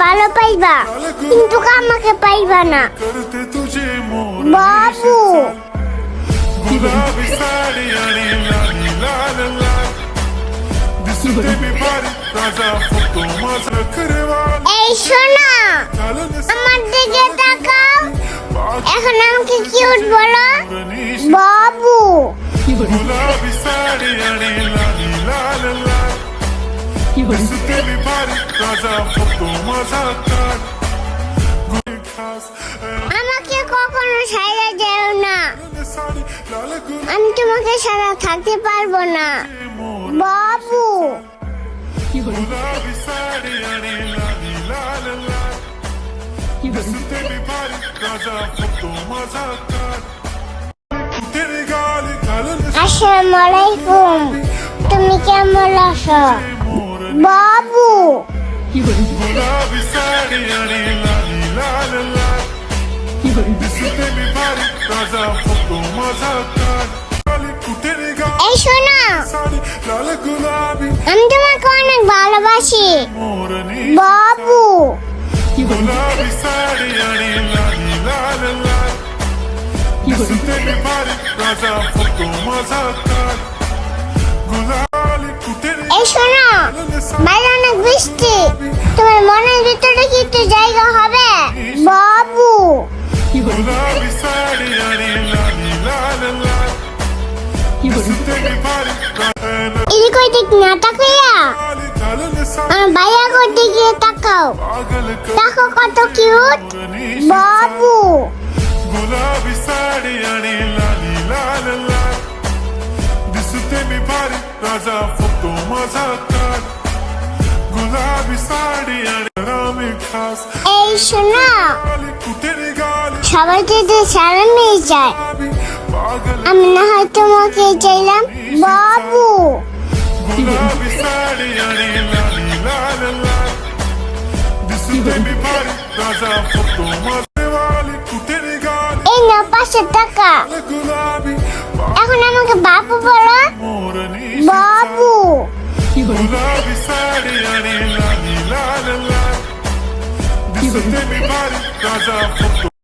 ভালো পাইবা কিন্তু আমাকে পাইবা না। বাবু! এই শোনা আমার দিকে তাকাও। এখন আমাকে বলো। বাবু! আমাকে কখনো সারা যেও না। আমি তোমাকে সারা থাকতে পারব না। বাবু। গুলাবি আলাইকুম। তুমি কেমন আছো? বাবু এই শোনো আমি তোমাকে অনেক ভালোবাসি বাবু Listen to me, body, cause I'm fucking my মনের ভিতরে কি একটু জায়গা হবে বাবু गुलाबी साडी आणि लाली लाल लाल दिसते मी भारी राजा এদিক ওইদিক না তাকাইয়া घालून साडी আমার ভাইয়া কোর দিকে তাকাও पागल দেখো কত কিউট करणी বাবু गुलाबी साडी आणि लाली लाल लाल दिसते मी भारी राजा फुटतो माझा कान गुलाबी साडी आणि रामी खास এই শোনো। সবাই যদি সারা নিয়ে যায়। আমি না হয় তোমাকে চাইলাম, বাবু। এই না পাঁচশো টাকা। এখন আমাকে বাবু বলো। Sustén mi mal, no haya